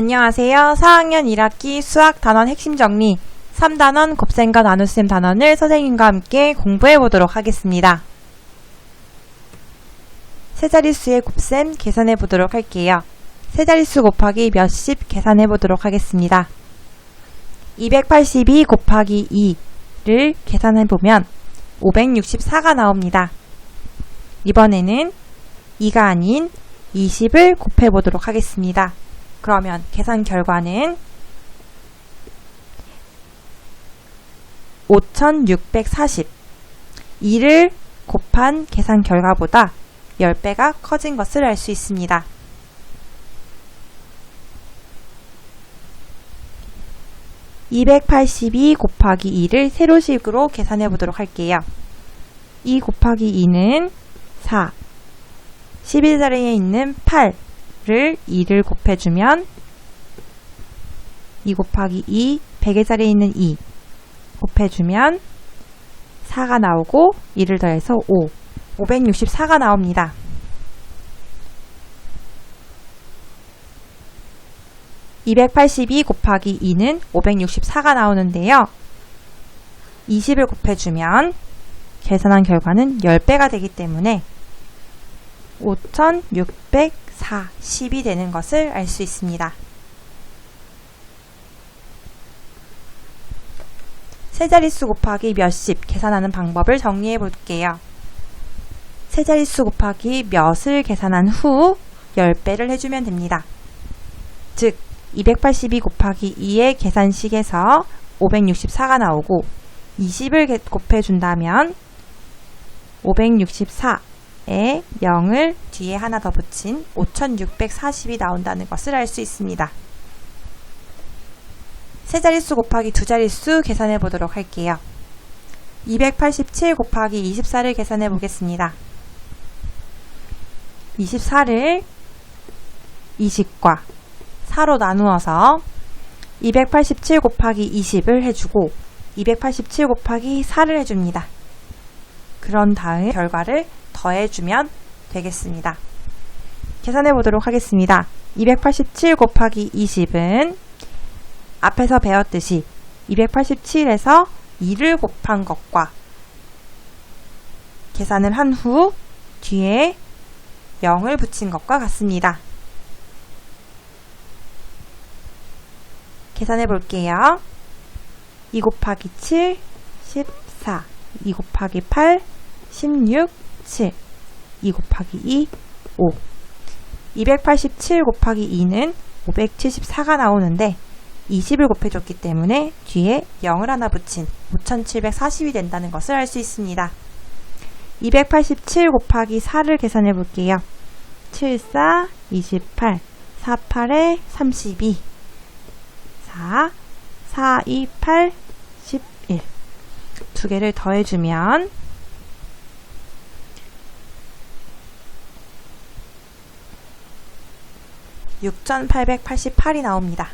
안녕하세요. 4학년 1학기 수학 단원 핵심 정리 3단원 곱셈과 나눗셈 단원을 선생님과 함께 공부해 보도록 하겠습니다. 세 자릿수의 곱셈 계산해 보도록 할게요. 세 자릿수 곱하기 몇십 계산해 보도록 하겠습니다. 282 곱하기 2를 계산해 보면 564가 나옵니다. 이번에는 2가 아닌 20을 곱해 보도록 하겠습니다. 그러면 계산 결과는 5640 2를 곱한 계산 결과보다 10배가 커진 것을 알 수 있습니다. (282) 곱하기 2를 세로식으로 계산해 보도록 할게요. 2 곱하기 2는 4 11자리에 있는 8를 2를 곱해주면 2 곱하기 2, 100의 자리에 있는 2 곱해주면 4가 나오고 2를 더해서 5, 564가 나옵니다. (282) 곱하기 2는 564가 나오는데요. 20을 곱해주면 계산한 결과는 10배가 되기 때문에 5640이 되는 것을 알 수 있습니다. 세 자릿수 곱하기 몇십 계산하는 방법을 정리해 볼게요. 세 자릿수 곱하기 몇을 계산한 후 10배를 해주면 됩니다. 즉, 282 곱하기 2의 계산식에서 564가 나오고 20을 곱해준다면 564 에 0을 뒤에 하나 더 붙인 5640이 나온다는 것을 알 수 있습니다. 세 자릿수 곱하기 두 자릿수 계산해 보도록 할게요. 287 곱하기 24를 계산해 보겠습니다. 24를 20과 4로 나누어서 287 곱하기 20을 해주고 287 곱하기 4를 해줍니다. 그런 다음 결과를 더해주면 되겠습니다. 계산해 보도록 하겠습니다. 287 곱하기 20은 앞에서 배웠듯이 287에서 2를 곱한 것과 계산을 한 후 뒤에 0을 붙인 것과 같습니다. 계산해 볼게요. 2 곱하기 7, 14, 2 곱하기 8, 16, 7, 2 곱하기 2, 5. 287 곱하기 2는 574가 나오는데 20을 곱해줬기 때문에 뒤에 0을 하나 붙인 5740이 된다는 것을 알 수 있습니다. 287 곱하기 4를 계산해 볼게요. 7, 4, 28, 4, 8에 32, 4, 4, 2, 8, 11. 두 개를 더해주면 6888이 나옵니다.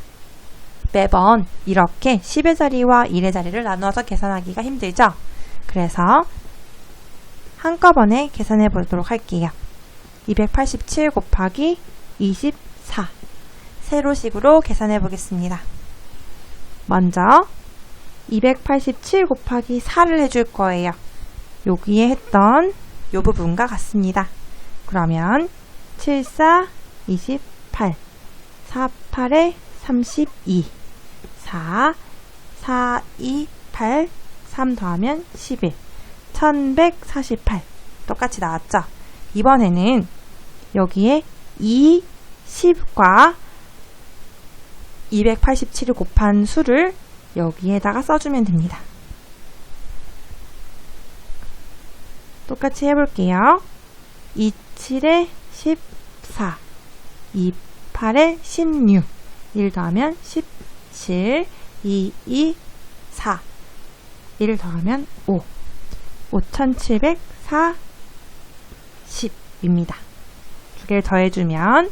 매번 이렇게 10의 자리와 1의 자리를 나누어서 계산하기가 힘들죠? 그래서 한꺼번에 계산해 보도록 할게요. 287 곱하기 24 세로식으로 계산해 보겠습니다. 먼저 287 곱하기 4를 해줄 거예요. 여기에 했던 이 부분과 같습니다. 그러면 7, 4, 28 4, 8에 32 4, 4, 2, 8, 3 더하면 11 1148 똑같이 나왔죠? 이번에는 여기에 2, 10과 287을 곱한 수를 여기에다가 써주면 됩니다. 똑같이 해볼게요. 2, 7에 14, 2, 8에 16, 1 더하면 17, 2, 2, 4, 1 더하면 5, 5740입니다. 두 개를 더해주면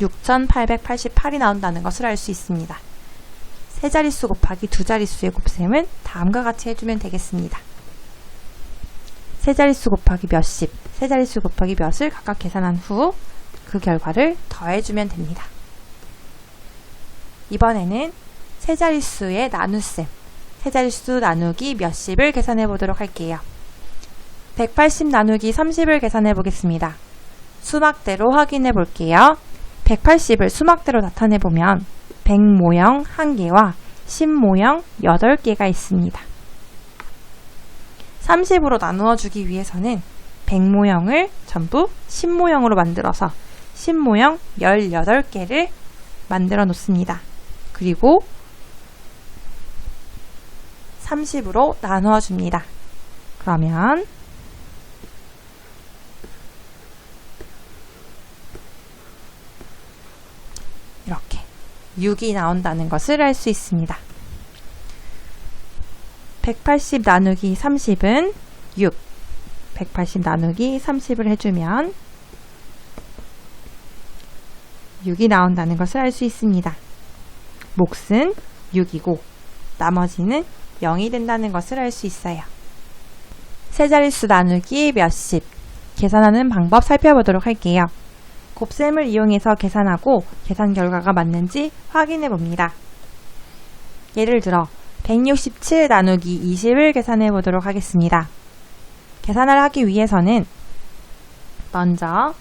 6888이 나온다는 것을 알 수 있습니다. 세 자릿수 곱하기 두 자릿수의 곱셈은 다음과 같이 해주면 되겠습니다. 세 자릿수 곱하기 몇십, 세 자릿수 곱하기 몇을 각각 계산한 후 그 결과를 더해주면 됩니다. 이번에는 세 자릿수의 나눗셈, 세 자릿수 나누기 몇십을 계산해 보도록 할게요. 180 나누기 30을 계산해 보겠습니다. 수막대로 확인해 볼게요. 180을 수막대로 나타내 보면 100 모형 1개와 10 모형 8개가 있습니다. 30으로 나누어 주기 위해서는 100 모형을 전부 10 모형으로 만들어서 10 모형 18개를 만들어 놓습니다. 그리고 30으로 나누어 줍니다. 그러면 이렇게 6이 나온다는 것을 알 수 있습니다. 180 나누기 30은 6. 180 나누기 30을 해주면 6이 나온다는 것을 알 수 있습니다. 몫은 6이고 나머지는 0이 된다는 것을 알 수 있어요. 세 자릿수 나누기 몇십 계산하는 방법 살펴보도록 할게요. 곱셈을 이용해서 계산하고 계산 결과가 맞는지 확인해 봅니다. 예를 들어 167 나누기 20을 계산해 보도록 하겠습니다. 계산을 하기 위해서는 먼저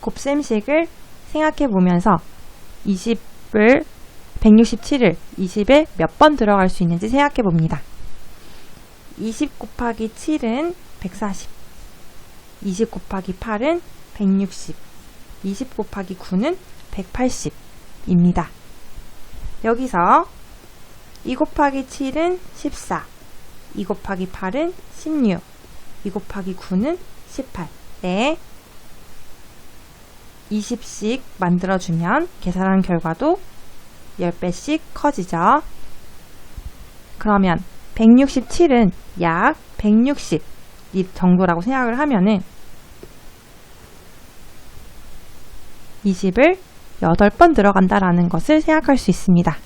곱셈식을 생각해 보면서 20을 167을 20에 몇 번 들어갈 수 있는지 생각해 봅니다. 20 곱하기 7은 140, 20 곱하기 8은 160, 20 곱하기 9는 180입니다. 여기서 2 곱하기 7은 14, 2 곱하기 8은 16, 2 곱하기 9는 18. 네. 20씩 만들어주면 계산한 결과도 10배씩 커지죠. 그러면 167은 약 160 정도라고 생각을 하면은 20을 8번 들어간다라는 것을 생각할 수 있습니다.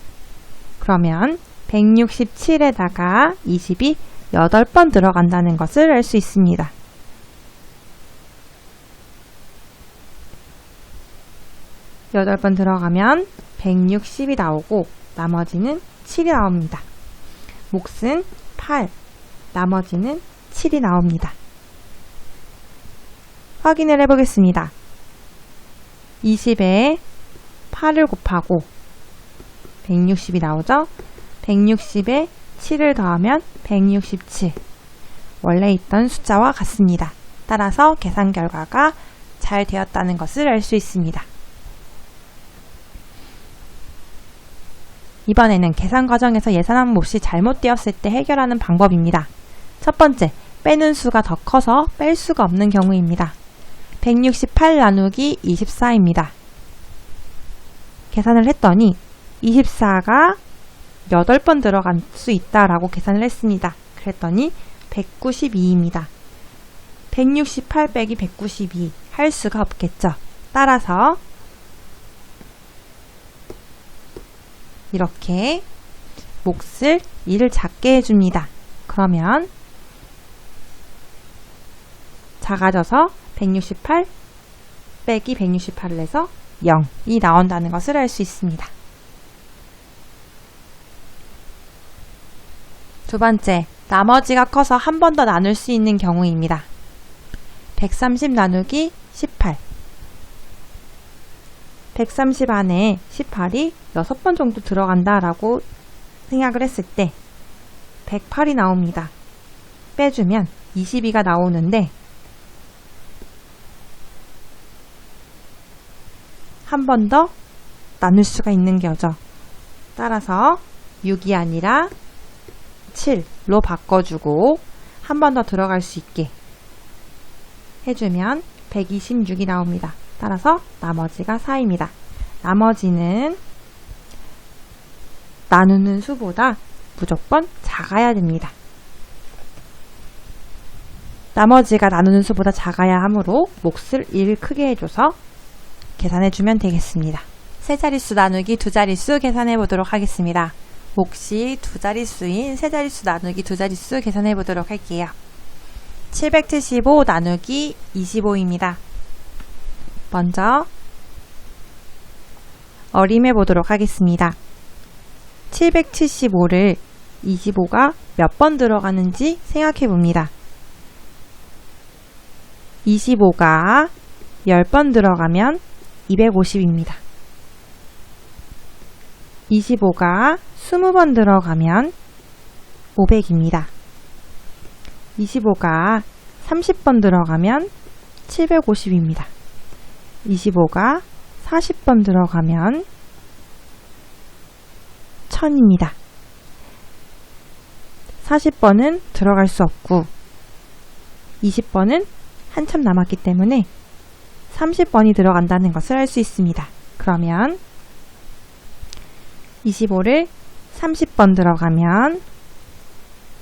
그러면 167에다가 20이 8번 들어간다는 것을 알 수 있습니다. 여덟 번 들어가면 160이 나오고 나머지는 7이 나옵니다. 몫은 8, 나머지는 7이 나옵니다. 확인을 해보겠습니다. 20에 8을 곱하고 160이 나오죠? 160에 7을 더하면 167. 원래 있던 숫자와 같습니다. 따라서 계산 결과가 잘 되었다는 것을 알 수 있습니다. 이번에는 계산 과정에서 예산한 몫이 잘못되었을 때 해결하는 방법입니다. 첫 번째, 빼는 수가 더 커서 뺄 수가 없는 경우입니다. 168 나누기 24입니다. 계산을 했더니 24가 8번 들어갈 수 있다라고 계산을 했습니다. 그랬더니 192입니다. 168 빼기 192 할 수가 없겠죠. 따라서 이렇게 몫을 1을 작게 해줍니다. 그러면 작아져서 168 빼기 168을 해서 0이 나온다는 것을 알 수 있습니다. 두 번째, 나머지가 커서 한 번 더 나눌 수 있는 경우입니다. 130 나누기 18 130 안에 18이 6번 정도 들어간다라고 생각을 했을 때 108이 나옵니다. 빼주면 22가 나오는데 한 번 더 나눌 수가 있는 거죠. 따라서 6이 아니라 7로 바꿔주고 한 번 더 들어갈 수 있게 해주면 126이 나옵니다. 따라서 나머지가 4입니다. 나머지는 나누는 수보다 무조건 작아야 됩니다. 나머지가 나누는 수보다 작아야 하므로 몫을 1 크게 해줘서 계산해주면 되겠습니다. 세 자릿수 나누기 두 자릿수 계산해 보도록 하겠습니다. 몫이 두 자릿수인 세 자릿수 나누기 두 자릿수 계산해 보도록 할게요. 775 나누기 25입니다. 먼저 어림해 보도록 하겠습니다. 775를 25가 몇 번 들어가는지 생각해 봅니다. 25가 10번 들어가면 250입니다. 25가 20번 들어가면 500입니다. 25가 30번 들어가면 750입니다. 25가 40번 들어가면 1000입니다. 40번은 들어갈 수 없고 20번은 한참 남았기 때문에 30번이 들어간다는 것을 알 수 있습니다. 그러면 25를 30번 들어가면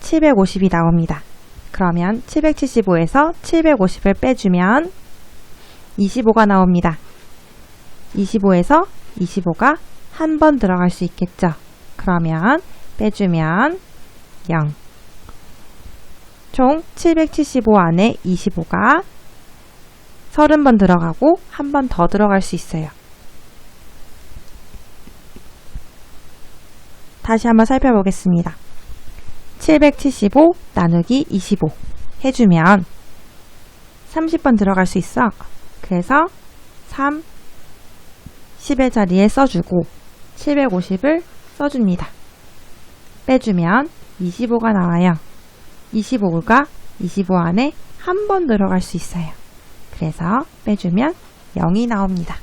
750이 나옵니다. 그러면 775에서 750을 빼주면 25가 나옵니다. 25에서 25가 한 번 들어갈 수 있겠죠. 그러면 빼주면 0. 총 775 안에 25가 30번 들어가고 한 번 더 들어갈 수 있어요. 다시 한번 살펴보겠습니다. 775 나누기 25 해주면 30번 들어갈 수 있어. 그래서 3, 10의 자리에 써주고 750을 써줍니다. 빼주면 25가 나와요. 25가 25 안에 한 번 들어갈 수 있어요. 그래서 빼주면 0이 나옵니다.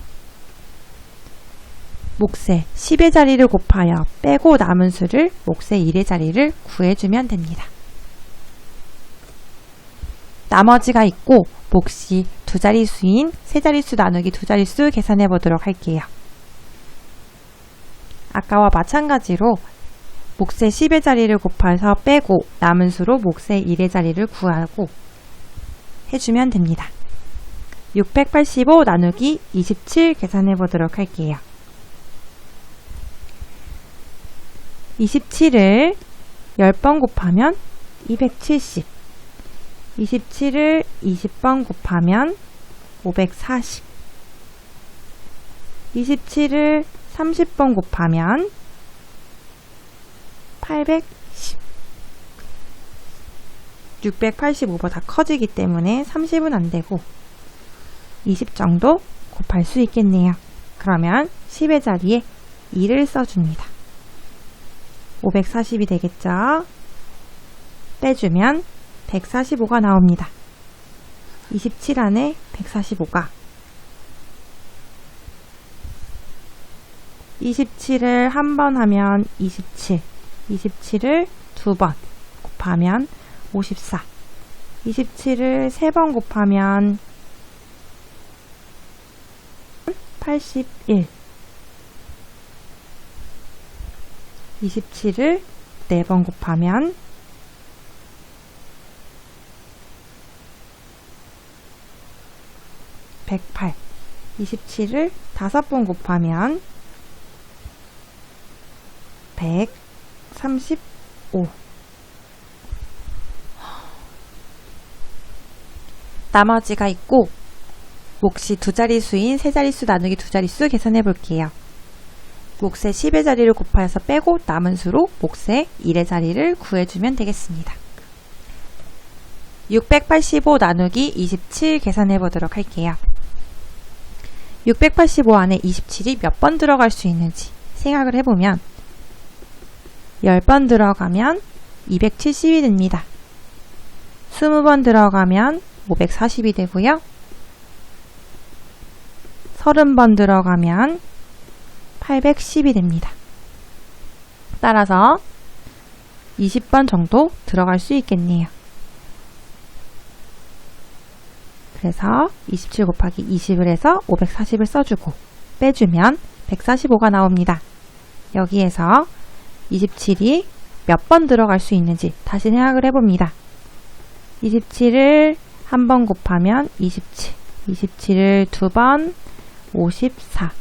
몫의 10의 자리를 곱하여 빼고 남은 수를 몫의 1의 자리를 구해주면 됩니다. 나머지가 있고 몫이 두 자릿수인 세 자릿수 나누기 두 자릿수 계산해 보도록 할게요. 아까와 마찬가지로 몫의 10의 자리를 곱해서 빼고 남은 수로 몫의 1의 자리를 구하고 해주면 됩니다. 685 나누기 27 계산해 보도록 할게요. 27을 10번 곱하면 270 27을 20번 곱하면 540 27을 30번 곱하면 810 685보다 커지기 때문에 30은 안되고 20 정도 곱할 수 있겠네요. 그러면 10의 자리에 2를 써줍니다. 540이 되겠죠? 빼주면 145가 나옵니다. 27 안에 145가 27을 한 번 하면 27, 27을 두 번 곱하면 54, 27을 세 번 곱하면 81, 27을 4번 곱하면 108, 27을 5번 곱하면 135 나머지가 있고 몫이 두 자릿수인 세 자릿수 나누기 두 자릿수 계산해 볼게요. 몫의 10의 자리를 곱하여서 빼고 남은 수로 몫의 1의 자리를 구해주면 되겠습니다. 685 나누기 27 계산해 보도록 할게요. 685 안에 27이 몇 번 들어갈 수 있는지 생각을 해보면 10번 들어가면 270이 됩니다. 20번 들어가면 540이 되고요. 30번 들어가면 810이 됩니다. 따라서 20번 정도 들어갈 수 있겠네요. 그래서 27 곱하기 20을 해서 540을 써주고 빼주면 145가 나옵니다. 여기에서 27이 몇 번 들어갈 수 있는지 다시 생각을 해봅니다. 27을 한 번 곱하면 27, 27을 두 번 54,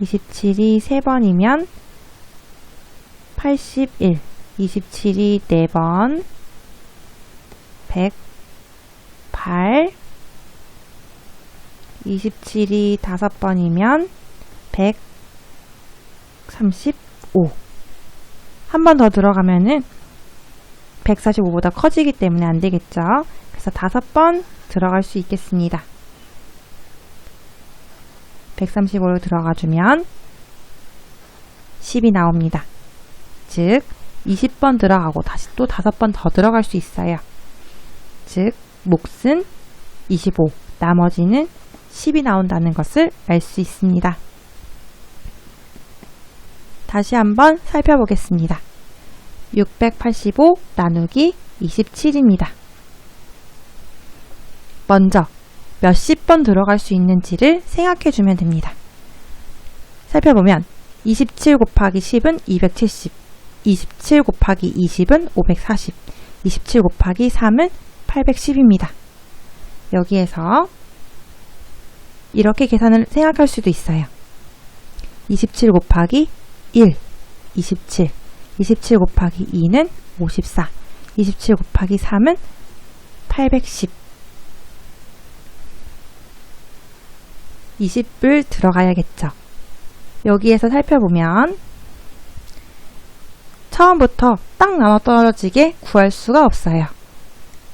27이 3번이면 81, 27이 4번 108, 27이 5번이면 135. 한 번 더 들어가면은 145보다 커지기 때문에 안 되겠죠. 그래서 5번 들어갈 수 있겠습니다. 135로 들어가주면 10이 나옵니다. 즉, 20번 들어가고 다시 또 5번 더 들어갈 수 있어요. 즉, 몫은 25, 나머지는 10이 나온다는 것을 알 수 있습니다. 다시 한번 살펴보겠습니다. 685 나누기 27입니다. 먼저 몇십 번 들어갈 수 있는지를 생각해 주면 됩니다. 살펴보면 27 곱하기 10은 270, 27 곱하기 20은 540, 27 곱하기 3은 810입니다. 여기에서 이렇게 계산을 생각할 수도 있어요. 27 곱하기 1, 27, 27 곱하기 2는 54, 27 곱하기 3은 810, 20을 들어가야겠죠. 여기에서 살펴보면 처음부터 딱 나눠 떨어지게 구할 수가 없어요.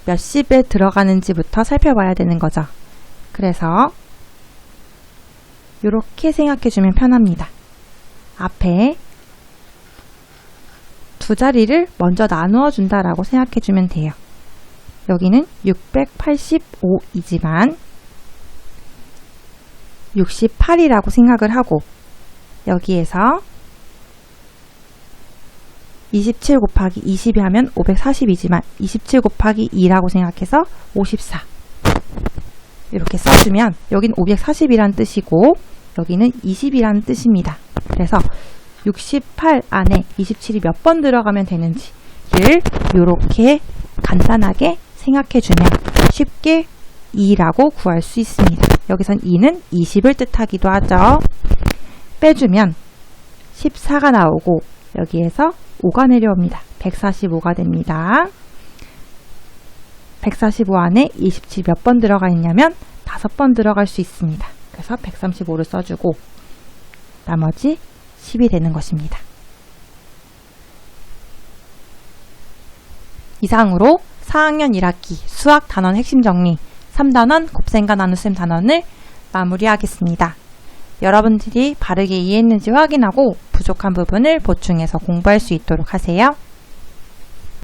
몇십에 들어가는지부터 살펴봐야 되는 거죠. 그래서 이렇게 생각해주면 편합니다. 앞에 두 자리를 먼저 나누어 준다라고 생각해주면 돼요. 여기는 685이지만 68이라고 생각을 하고 여기에서 27 곱하기 20이 하면 540이지만 27 곱하기 2라고 생각해서 54 이렇게 써주면 여긴 540이란 뜻이고 여기는 20이란 뜻입니다. 그래서 68 안에 27이 몇 번 들어가면 되는지를 이렇게 간단하게 생각해주면 쉽게 2라고 구할 수 있습니다. 여기선 2는 20을 뜻하기도 하죠. 빼주면 14가 나오고 여기에서 5가 내려옵니다. 145가 됩니다. 145 안에 27 몇 번 들어가 있냐면 5번 들어갈 수 있습니다. 그래서 135를 써주고 나머지 10이 되는 것입니다. 이상으로 4학년 1학기 수학 단원 핵심 정리 3단원 곱셈과 나눗셈 단원을 마무리하겠습니다. 여러분들이 바르게 이해했는지 확인하고 부족한 부분을 보충해서 공부할 수 있도록 하세요.